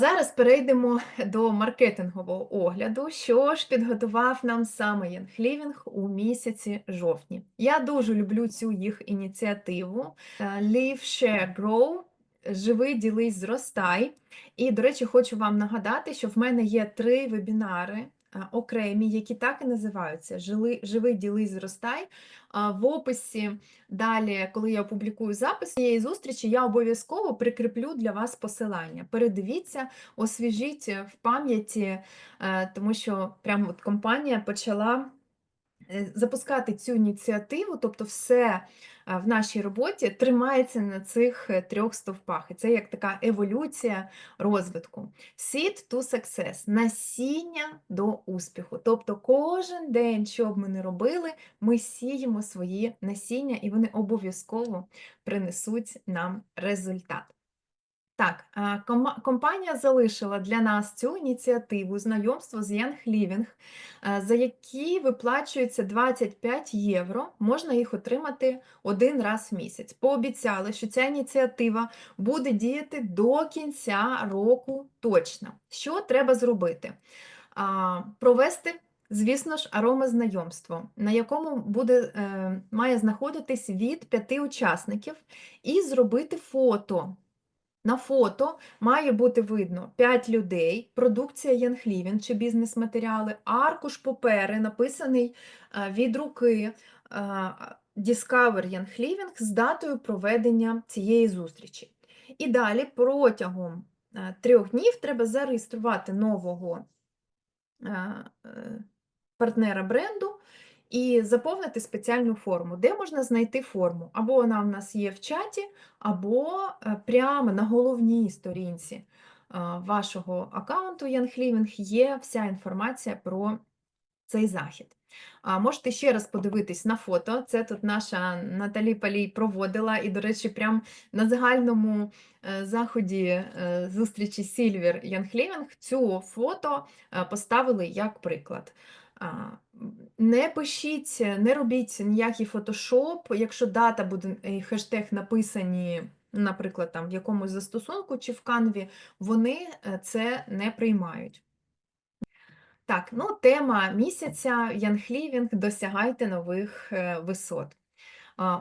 Зараз перейдемо до маркетингового огляду, що ж підготував нам саме Янг у місяці жовтні. Я дуже люблю цю їх ініціативу е, Live, Share, Grow. Живи, ділись, зростай. І, до речі, хочу вам нагадати, що в мене є три вебінари окремі, які так і називаються Жили, Живи, діли, зростай. В описі далі, коли я опублікую запис цієї зустрічі, я обов'язково прикріплю для вас посилання. Передивіться, освіжіть в пам'яті, е, тому що прямо от компанія почала. Е, запускати цю ініціативу, тобто все в нашій роботі тримається на цих е, трьох стовпах. І це як така еволюція розвитку. Seed to success, насіння до успіху. Тобто кожен день, що б ми не робили, ми сіємо свої насіння, і вони обов'язково принесуть нам результат. Так, компанія залишила для нас цю ініціативу знайомство з Young Living, за які виплачується 25 євро, можна їх отримати один раз в місяць. Пообіцяли, що ця ініціатива буде діяти до кінця року точно. Що треба зробити? Провести. Звісно ж, аромазнайомство, на якому буде, е, має знаходитись від п'яти учасників, і зробити фото на фото має бути видно 5 людей, продукція Янхлівін чи бізнес-матеріали, аркуш папери, написаний е, від руки е, Discover Янхлівінг з датою проведення цієї зустрічі. І далі протягом е, трьох днів треба зареєструвати нового партнера бренду і заповнити спеціальну форму, де можна знайти форму. Або вона в нас є в чаті, або е, прямо на головній сторінці е, вашого аккаунту Янхлівінг є вся інформація про цей захід. А Можете ще раз подивитись на фото. Це тут наша Наталі Палій проводила, і, до речі, прямо на загальному е, заході зустрічі Сільвер Янхлівінг цю фото поставили як приклад. Не пишіть, не робіть ніякий фотошоп, якщо дата буде і хештег написані, наприклад, там в якомусь застосунку чи в канві, вони е, це не приймають. Так, ну тема місяця Янхлівінг досягайте нових е, висот.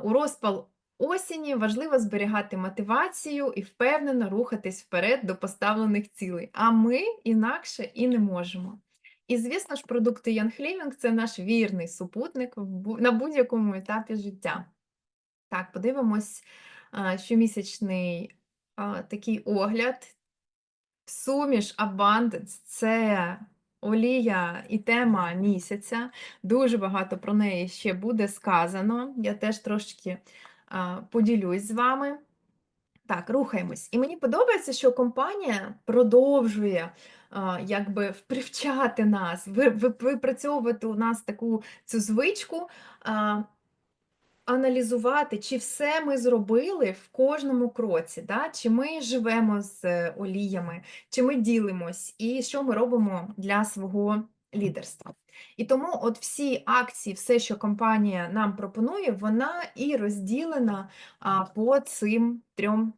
У розпал осені важливо зберігати мотивацію і впевнено рухатись вперед до поставлених цілей, а ми інакше і не можемо. І, звісно ж, продукти Young Living – це наш вірний супутник на будь-якому етапі життя. Так, подивимось щомісячний такий огляд. Суміш Abundance – це олія і тема місяця. Дуже багато про неї ще буде сказано. Я теж трошки поділюсь з вами. Так, рухаємось. І мені подобається, що компанія продовжує якби привчати нас, випрацьовувати у нас таку цю звичку. Аналізувати, чи все ми зробили в кожному кроці, да? чи ми живемо з е, оліями, чи ми ділимось, і що ми робимо для свого лідерства. І тому от всі акції, все, що компанія нам пропонує, вона і розділена по цим трьом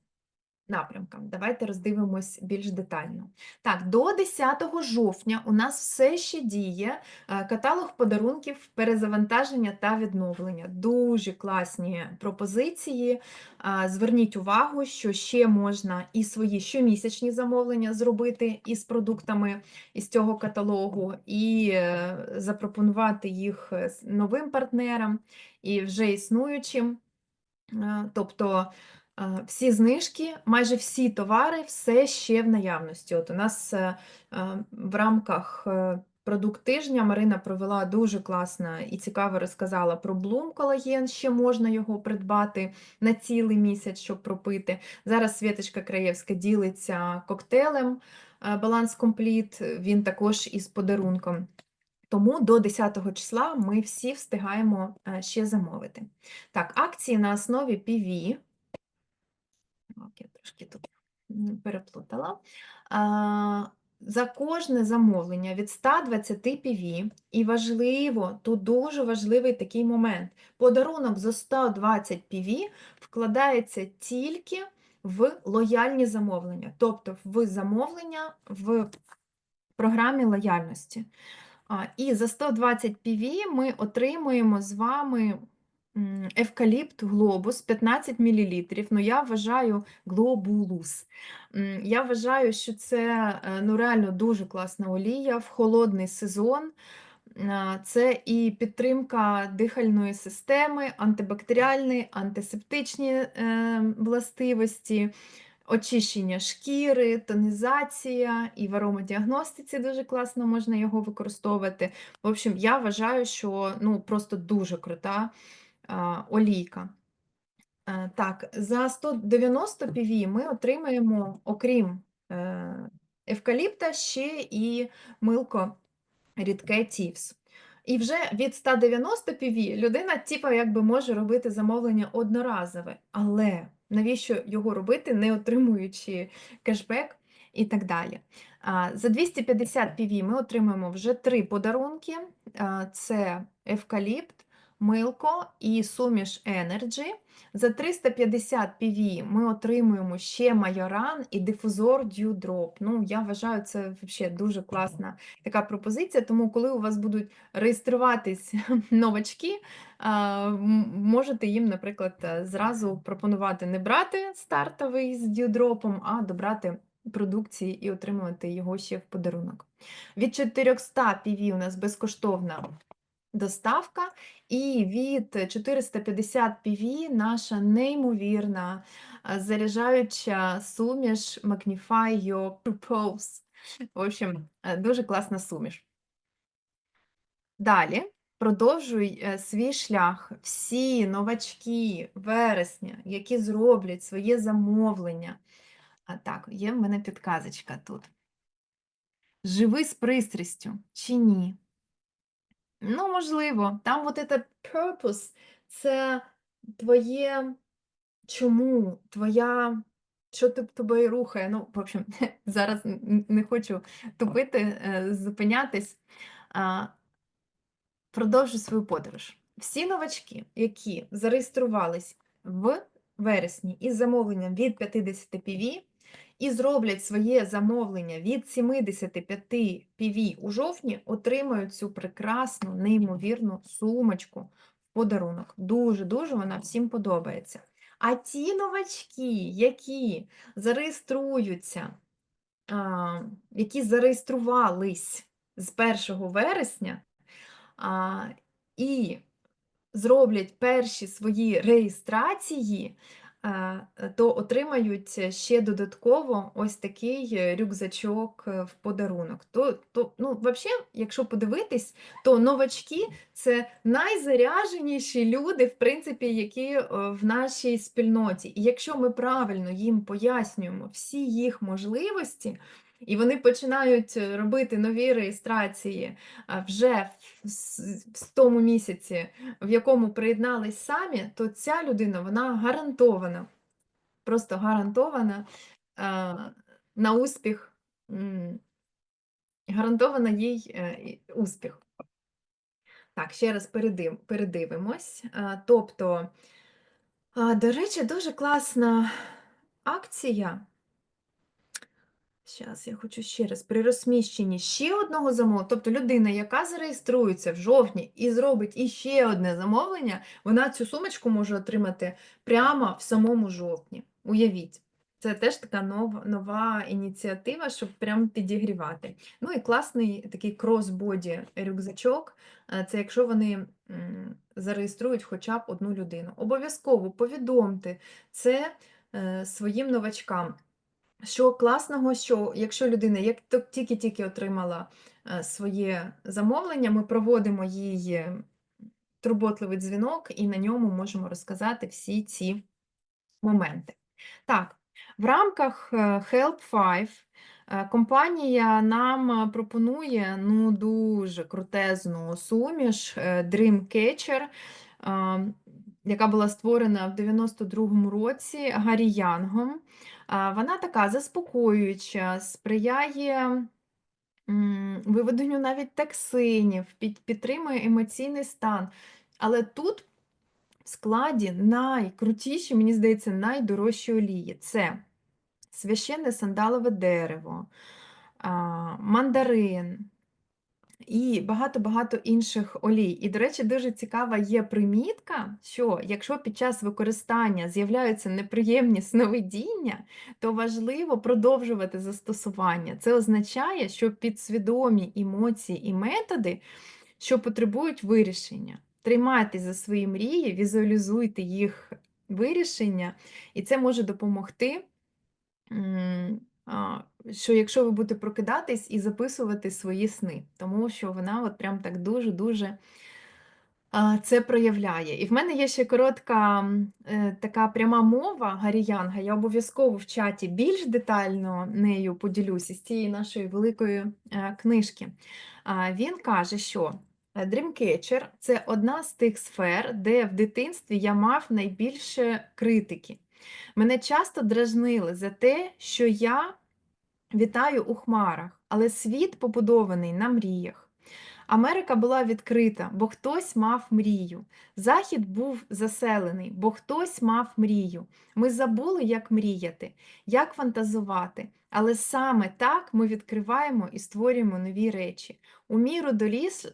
напрямкам. Давайте роздивимось більш детально. Так, до 10 жовтня у нас все ще діє е, каталог подарунків, перезавантаження та відновлення. Дуже класні пропозиції. Зверніть увагу, що ще можна і свої щомісячні замовлення зробити із продуктами із цього каталогу, і е, запропонувати їх е, новим партнерам і вже існуючим. Тобто всі знижки, майже всі товари, все ще в наявності. От у нас е, е, в рамках е, продукт тижня Марина провела дуже класно і цікаво розказала про Bloom колаген, ще можна його придбати на цілий місяць, щоб пропити. Зараз Світочка Краєвська ділиться коктейлем Баланс Компліт, він також із подарунком. Тому до 10 числа ми всі встигаємо ще замовити. Так, акції на основі PV. Я трошки тут переплутала. За кожне замовлення від 120 PV, і важливо, тут дуже важливий такий момент. Подарунок за 120 PV вкладається тільки в лояльні замовлення, тобто в замовлення в програмі лояльності. І за 120 PV ми отримуємо з вами евкаліпт глобус 15 мл. Ну, я вважаю глобулус. Я вважаю, що це е, ну, реально дуже класна олія в холодний сезон. Це і підтримка дихальної системи, антибактеріальні, антисептичні е, властивості, очищення шкіри, тонізація і в аромадіагностиці дуже класно можна його використовувати. В общем, я вважаю, що ну, просто дуже крута олійка. Е, Так, за 190 PV ми отримаємо, окрім е, евкаліпта, ще і милко рідке Тівс. І вже від 190 PV людина, типа, якби може робити замовлення одноразове, але навіщо його робити, не отримуючи кешбек і так далі. За 250 PV ми отримаємо вже три подарунки: це евкаліпт, милко і суміш Energy. За 350 PV ми отримуємо ще майоран і дифузор Drop. Ну, я вважаю, це взагалі дуже класна така пропозиція. Тому, коли у вас будуть реєструватись новачки, можете їм, наприклад, зразу пропонувати не брати стартовий з діодропом, а добрати продукції і отримувати його ще в подарунок. Від 400 PV у нас безкоштовна доставка, і від 450 PV наша неймовірна заряджаюча суміш Magnify Your Purpose. В общем, е, дуже класна суміш. Далі продовжуй е, свій шлях. Всі новачки вересня, які зроблять своє замовлення. А так, є в мене підказочка тут. Живи з пристрастю чи ні? Ну, можливо, там от этот purpose – це твоє чому, твоя, що тобою рухає. Ну, в общем, зараз не хочу тупити, е, зупинятись. Продовжу свою подорож. Всі новачки, які зареєструвались в вересні із замовленням від 50 PV і зроблять своє замовлення від 75 PV у жовтні, отримають цю прекрасну, неймовірну сумочку в подарунок. Дуже-дуже вона всім подобається. А ті новачки, які зареєструються, які зареєструвались з 1 вересня, і зроблять перші свої реєстрації, то отримають ще додатково ось такий е, рюкзачок е, в подарунок. То, то, ну, взагалі, якщо подивитись, то новачки це найзаряженіші люди, в принципі, які е, в нашій спільноті. І якщо ми правильно їм пояснюємо всі їх можливості, і вони починають е, робити нові реєстрації вже в тому місяці, в якому приєднались самі, то ця людина вона гарантована, просто гарантована на успіх, гарантована їй е, успіх. Так, ще раз передив, передивимось. Тобто, до речі, дуже класна акція. Зараз я хочу ще раз при розміщенні ще одного замовлення, тобто людина, яка зареєструється в жовтні і зробить іще одне замовлення, вона цю сумочку може отримати прямо в самому жовтні. Уявіть, це теж така нова, нова ініціатива, щоб прям підігрівати. Ну і класний такий кросбоді рюкзачок. е, Це якщо вони зареєструють хоча б одну людину. Обов'язково повідомте це е, своїм новачкам. Що класного, що якщо людина як тільки-тільки отримала е, своє замовлення, ми проводимо їй турботливий дзвінок і на ньому можемо розказати всі ці моменти. Так, в рамках е, Help 5 е, компанія нам пропонує ну, дуже крутезну суміш Dreamcatcher, яка була створена в 92-му році Гаррі Янгом. Вона така заспокоююча, сприяє виведенню навіть токсинів, підтримує емоційний стан. Але тут в складі найкрутіші, мені здається, найдорожчі олії. Це священне сандалове дерево, мандарин і багато-багато інших олій. І, до речі, дуже цікава є примітка, що якщо під час використання з'являються неприємні сновидіння, то важливо продовжувати застосування. Це означає, що підсвідомі емоції і методи, що потребують вирішення. Тримайтесь за свої мрії, візуалізуйте їх вирішення, і це може допомогти. Що якщо ви будете прокидатись і записувати свої сни, тому що вона от прям так дуже-дуже це проявляє. І в мене є ще коротка е, така пряма мова Гарі Янга. Я обов'язково в чаті більш детально нею поділюся з цієї нашої великої е, книжки. Він каже, що Dreamcatcher – це одна з тих сфер, де в дитинстві я мав найбільше критики. Мене часто дражнили за те, що я вітаю у хмарах, але світ побудований на мріях. Америка була відкрита, бо хтось мав мрію. Захід був заселений, бо хтось мав мрію. Ми забули, як мріяти, як фантазувати, але саме так ми відкриваємо і створюємо нові речі. У міру доліс,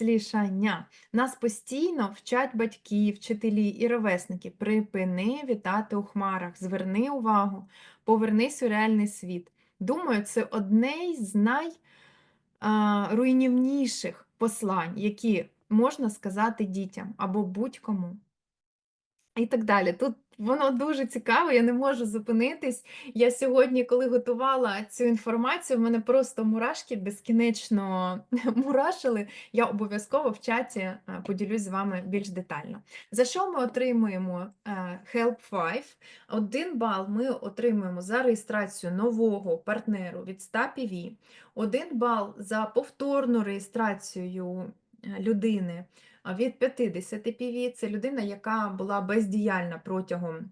доріслішання нас постійно вчать батьки, вчителі і ровесники. Припини вітати у хмарах, зверни увагу, повернись у реальний світ. Думаю, це одне з найруйнівніших послань, які можна сказати дітям або будь-кому. І так далі. Тут воно дуже цікаво, я не можу зупинитись. Я сьогодні, коли готувала цю інформацію, в мене просто мурашки безкінечно мурашили. Я обов'язково в чаті е, поділюсь з вами більш детально. За що ми отримуємо е, Help 5? Один бал ми отримуємо за реєстрацію нового партнеру від 100 PV, один бал за повторну реєстрацію е, людини від 50 PV це людина, яка була бездіяльна протягом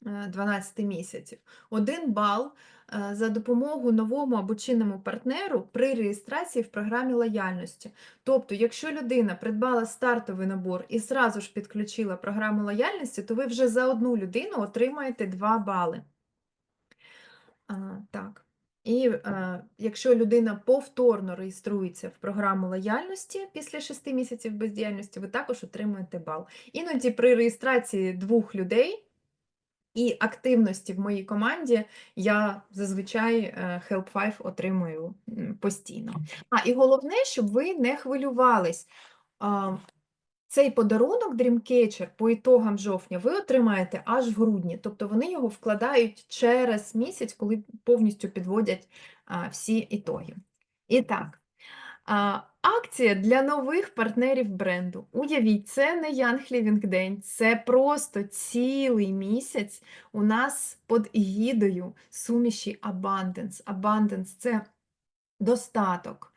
12 місяців. Один бал е, за допомогу новому або чинному партнеру при реєстрації в програмі лояльності. Тобто, якщо людина придбала стартовий набор і зразу ж підключила програму лояльності, то ви вже за одну людину отримаєте 2 бали. А, Так. І е, якщо людина повторно реєструється в програму лояльності після 6 місяців бездіяльності, ви також отримуєте бал. Іноді при реєстрації двох людей і активності в моїй команді я зазвичай е, Help 5 отримую постійно. А і головне, щоб ви не хвилювались. Цей подарунок Dreamcatcher по ітогам жовтня ви отримаєте аж в грудні, тобто вони його вкладають через місяць, коли повністю підводять а, всі ітоги. І так, а, акція для нових партнерів бренду. Уявіть, це не Young Living День, це просто цілий місяць у нас під егідою суміші Abundance. Abundance – це достаток,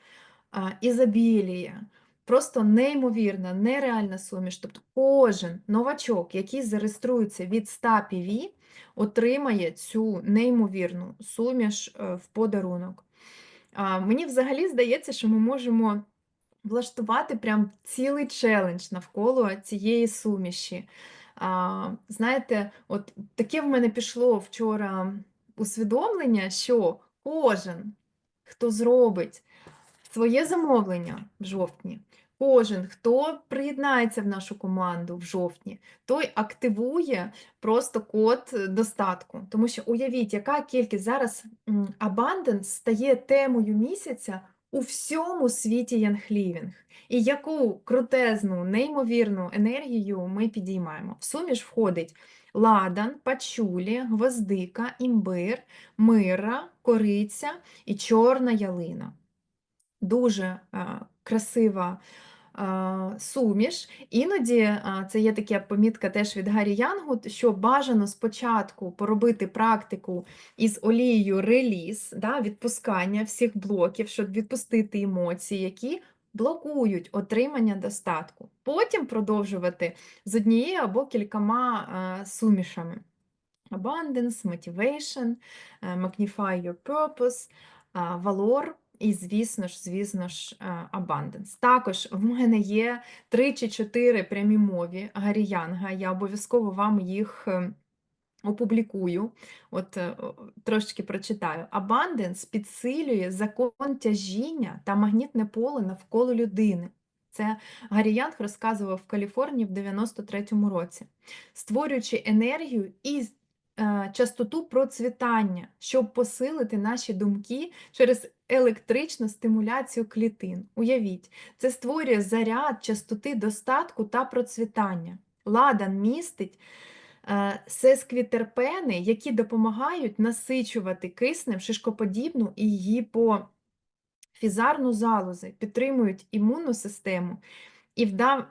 ізобілія. Просто неймовірна, нереальна суміш. Тобто кожен новачок, який зареєструється від 100 PV, отримає цю неймовірну суміш е, в подарунок. Мені взагалі здається, що ми можемо влаштувати прям цілий челендж навколо цієї суміші. Знаєте, от таке в мене пішло вчора усвідомлення, що кожен, хто зробить своє замовлення в жовтні, Кожен, хто приєднається в нашу команду в жовтні, той активує просто код достатку. Тому що уявіть, яка кількість зараз Abundance стає темою місяця у всьому світі Янхлівінг. І яку крутезну, неймовірну енергію ми підіймаємо. В суміш входить ладан, пачулі, гвоздика, імбир, мира, кориця і чорна ялина. Дуже а, красива суміш. Іноді це є така помітка теж від Гаррі Янгу, що бажано спочатку поробити практику із олією реліз, да, відпускання всіх блоків, щоб відпустити емоції, які блокують отримання достатку. Потім продовжувати з однією або кількома сумішами. Abundance, Motivation, Magnify Your Purpose, Valor і, звісно ж, звісно ж, Abundance. Також в мене є 3 чи 4 прямі мові Гаррі Янга. Я обов'язково вам їх е, опублікую, от е, трошечки прочитаю. Abundance підсилює закон тяжіння та магнітне поле навколо людини. Це Гаррі Янг розказував в Каліфорнії в 93-му році, створюючи енергію і частоту процвітання, щоб посилити наші думки через електричну стимуляцію клітин. Уявіть, це створює заряд частоти достатку та процвітання. Ладан містить е, сесквітерпени, які допомагають насичувати киснем шишкоподібну і гіпофізарну залози, підтримують імунну систему і вдав,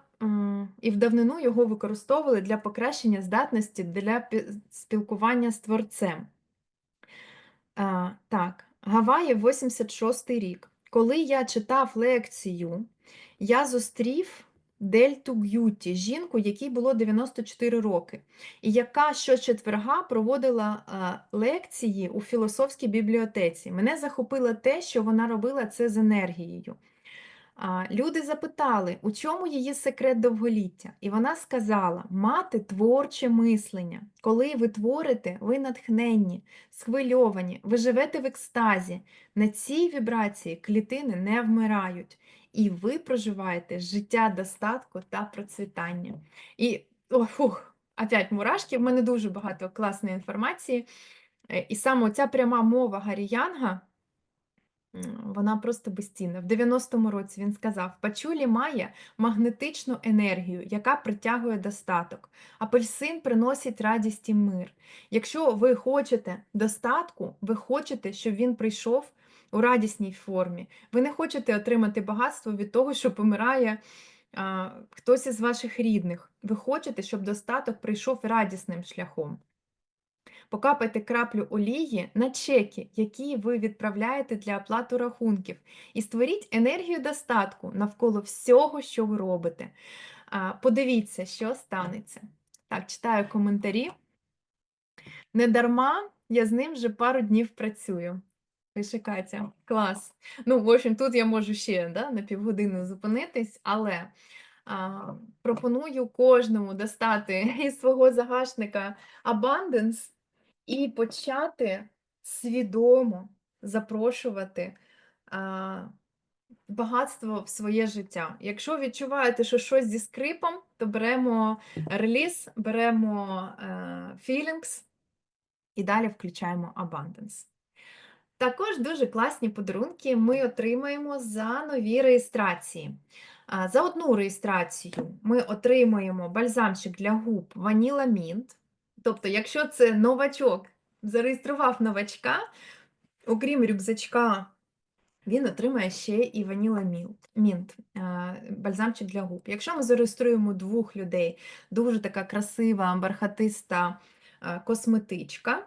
і в давнину його використовували для покращення здатності для пі- спілкування з творцем. А, так, Гаваї, 86-й рік. Коли я читав лекцію, я зустрів Дельту Г'юті, жінку, якій було 94 роки, і яка щочетверга проводила а, лекції у філософській бібліотеці. Мене захопило те, що вона робила це з енергією. Люди запитали, у чому її секрет довголіття? І вона сказала: мати творче мислення. Коли ви творите, ви натхненні, схвильовані, ви живете в екстазі. На цій вібрації клітини не вмирають, і ви проживаєте життя достатку та процвітання. І о, опять мурашки, в мене дуже багато класної інформації. Е, І саме ця пряма мова Гаррі Янга. Вона просто безцінна. В 90-му році він сказав: Пачулі має магнетичну енергію, яка притягує достаток. Апельсин приносить радість і мир. Якщо ви хочете достатку, ви хочете, щоб він прийшов у радісній формі. Ви не хочете отримати багатство від того, що помирає хтось із ваших рідних. Ви хочете, щоб достаток прийшов радісним шляхом. Покапайте краплю олії на чеки, які ви відправляєте для оплати рахунків, і створіть енергію достатку навколо всього, що ви робите. Подивіться, що станеться. Так, читаю коментарі. Недарма я з ним вже пару днів працюю. Пише Катя. Клас. Ну, в общем, тут я можу ще да, на півгодини зупинитись, але а, пропоную кожному достати із свого загашника Abundance і почати свідомо запрошувати а, багатство в своє життя. Якщо відчуваєте, що щось зі скрипом, то беремо реліз, беремо е, feelings і далі включаємо abundance. Також дуже класні подарунки ми отримаємо за нові реєстрації. За одну реєстрацію ми отримаємо бальзамчик для губ Vanilla Mint. Тобто, якщо це новачок, зареєстрував новачка, окрім рюкзачка, він отримає ще і ваніла Mint, е, бальзамчик для губ. Якщо ми зареєструємо двох людей, дуже така красива, бархатиста е, косметичка,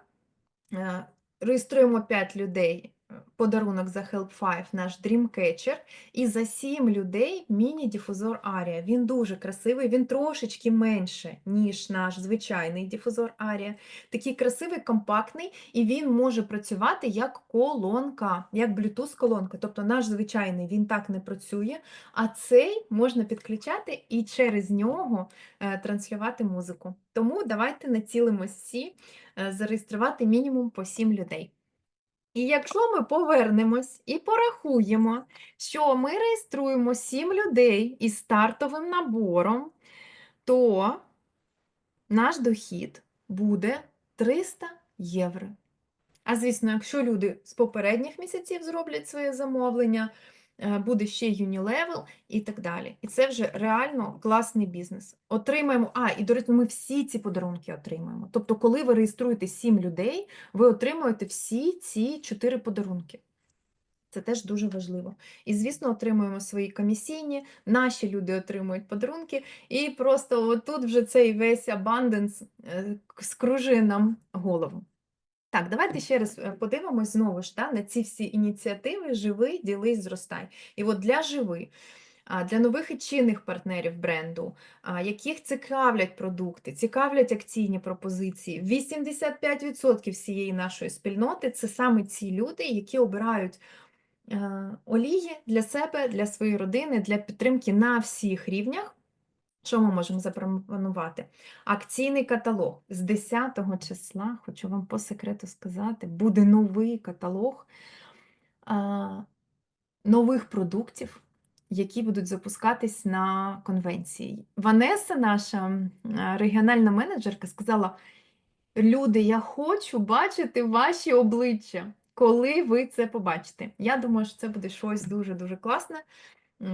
е, реєструємо 5 людей. Подарунок за Help 5, наш Dreamcatcher, і за 7 людей міні-дифузор Арія. Він дуже красивий, він трошечки менше, ніж наш звичайний дифузор Арія. Такий красивий, компактний, і він може працювати як колонка, як Bluetooth-колонка. Тобто наш звичайний він так не працює, а цей можна підключати і через нього е, транслювати музику. Тому давайте націлимось всі е, зареєструвати мінімум по 7 людей. І якщо ми повернемось і порахуємо, що ми реєструємо 7 людей із стартовим набором, то наш дохід буде 300 євро. А звісно, якщо люди з попередніх місяців зроблять своє замовлення, буде ще Unilevel і так далі. І це вже реально класний бізнес. Отримаємо, а, і до речі, ми всі ці подарунки отримаємо. Тобто, коли ви реєструєте 7 людей, ви отримуєте всі ці 4 подарунки. Це теж дуже важливо. І, звісно, отримуємо свої комісійні, наші люди отримують подарунки, і просто отут вже цей весь абанденс е, скружує нам голову. Так, давайте ще раз е, подивимось знову ж та, на ці всі ініціативи Живи, ділись, зростай. І от для живи, для нових і чинних партнерів бренду, яких цікавлять продукти, цікавлять акційні пропозиції. 85% всієї нашої спільноти це саме ці люди, які обирають е, олії для себе, для своєї родини, для підтримки на всіх рівнях. Що ми можемо запропонувати? Акційний каталог з 10 числа, хочу вам по секрету сказати, буде новий каталог а, нових продуктів, які будуть запускатись на конвенції. Ванеса, наша регіональна менеджерка, сказала: Люди, я хочу бачити ваші обличчя, коли ви це побачите. Я думаю, що це буде щось дуже-дуже класне.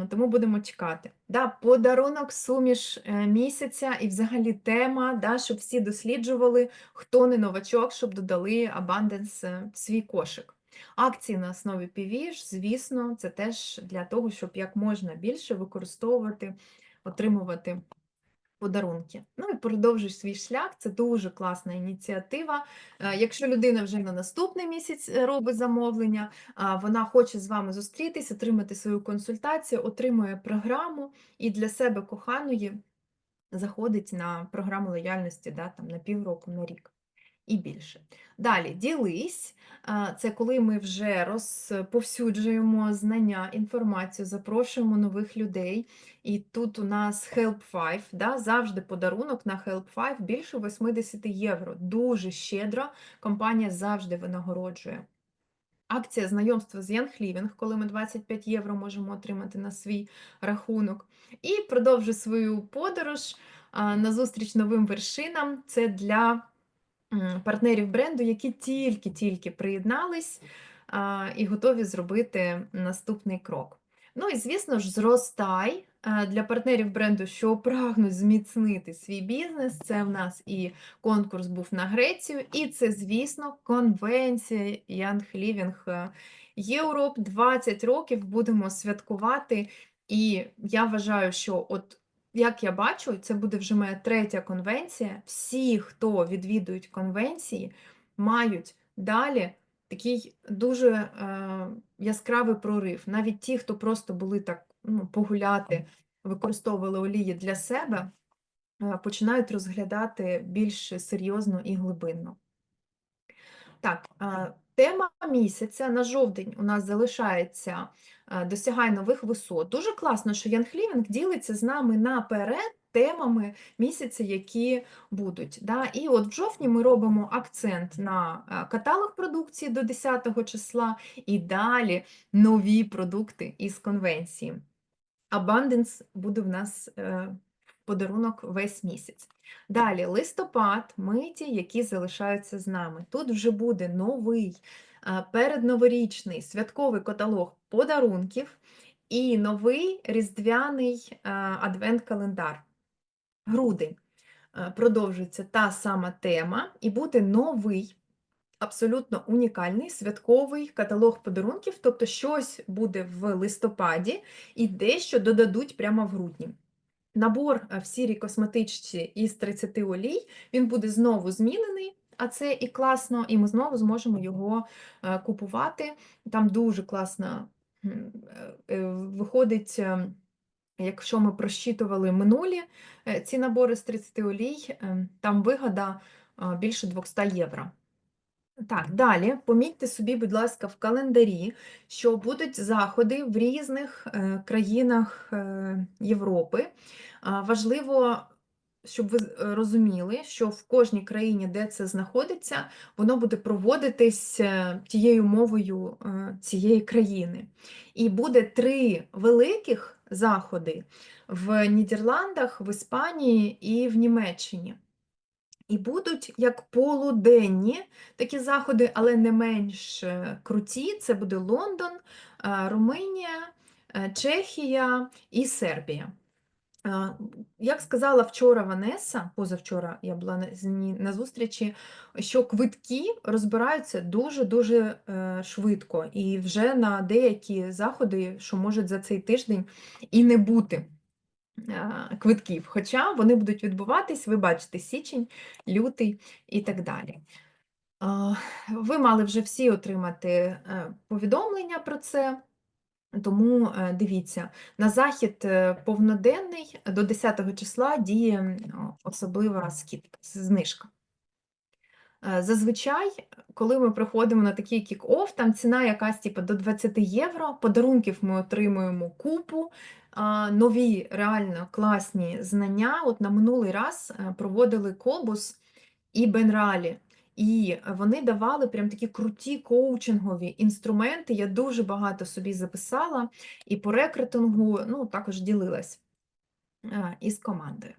Тому будемо чекати. Да, подарунок суміш е, місяця і взагалі тема, да, щоб всі досліджували, хто не новачок, щоб додали Abundance е, в свій кошик. Акції на основі PV, звісно, це теж для того, щоб як можна більше використовувати, отримувати подарунки. Ну і продовжуй свій шлях. Це дуже класна ініціатива. Е, Якщо людина вже на наступний місяць е, робить замовлення, вона хоче з вами зустрітись, отримати свою консультацію, отримує програму і для себе коханої заходить на програму лояльності да, там, на півроку, на рік і більше. Далі ділись. Це коли ми вже розповсюджуємо знання, інформацію, запрошуємо нових людей. І тут у нас Help 5, да, завжди подарунок на Help 5 більше 80 євро. Дуже щедро компанія завжди винагороджує. Акція знайомства з Young Living, коли ми 25 євро можемо отримати на свій рахунок. І продовжу свою подорож на зустріч новим вершинам. Це для партнерів бренду, які тільки-тільки приєднались і готові зробити наступний крок. Ну і, звісно ж, зростай а, для партнерів бренду, що прагнуть зміцнити свій бізнес. Це в нас і конкурс був на Грецію, і це, звісно, конвенція Young Living Europe. 20 років будемо святкувати. І я вважаю, що от як я бачу, це буде вже моя третя конвенція. Всі, хто відвідують конвенції, мають далі такий дуже е, яскравий прорив. Навіть ті, хто просто були так ну, погуляти, використовували олії для себе, е, починають розглядати більш серйозно і глибинно. Так, е, тема місяця на жовтень у нас залишається е, досягай нових висот. Дуже класно, що Янг Лівінг ділиться з нами наперед темами місяця, які будуть. Да? І от в жовтні ми робимо акцент на е, каталог продукції до 10 числа і далі нові продукти із конвенції. Abundance буде в нас е, в подарунок весь місяць. Далі листопад, миті, які залишаються з нами. Тут вже буде новий передноворічний святковий каталог подарунків і новий різдвяний адвент-календар. Грудень продовжується та сама тема, і буде новий. Абсолютно унікальний святковий каталог подарунків, тобто щось буде в листопаді і дещо додадуть прямо в грудні. Набор е, в сірій косметичці із 30 олій, він буде знову змінений, а це і класно, і ми знову зможемо його е, купувати. Там дуже класно е, е, виходить, якщо ми просчитували минулі ці набори з 30 олій, там вигода більше 200 євро. Так, далі помітьте собі, будь ласка, в календарі, що будуть заходи в різних країнах Європи. Важливо, щоб ви е, розуміли, що в кожній країні, де це знаходиться, воно буде проводитись е, тією мовою е, цієї країни. І буде три великих заходи в Нідерландах, в Іспанії і в Німеччині. І будуть як полуденні такі заходи, але не менш круті. Це буде Лондон, Румунія, Чехія і Сербія. Як сказала вчора Ванеса, позавчора я була на, зустрічі, що квитки розбираються дуже-дуже е, швидко, і вже на деякі заходи, що можуть за цей тиждень і не бути квитків. Хоча вони будуть відбуватись, ви бачите, січень, лютий і так далі. Ви мали вже всі отримати е, повідомлення про це, тому е, дивіться, на захід е, повноденний до 10 числа діє особлива знижка. Е, Зазвичай, коли ми приходимо на такий кік-офф, там ціна якась типу, до 20 євро, подарунків ми отримуємо купу, нові реально класні знання. От на минулий раз проводили Кобус і Бенралі. І вони давали прям такі круті коучингові інструменти. Я дуже багато собі записала і по рекрутингу ну, також ділилась е, із командою.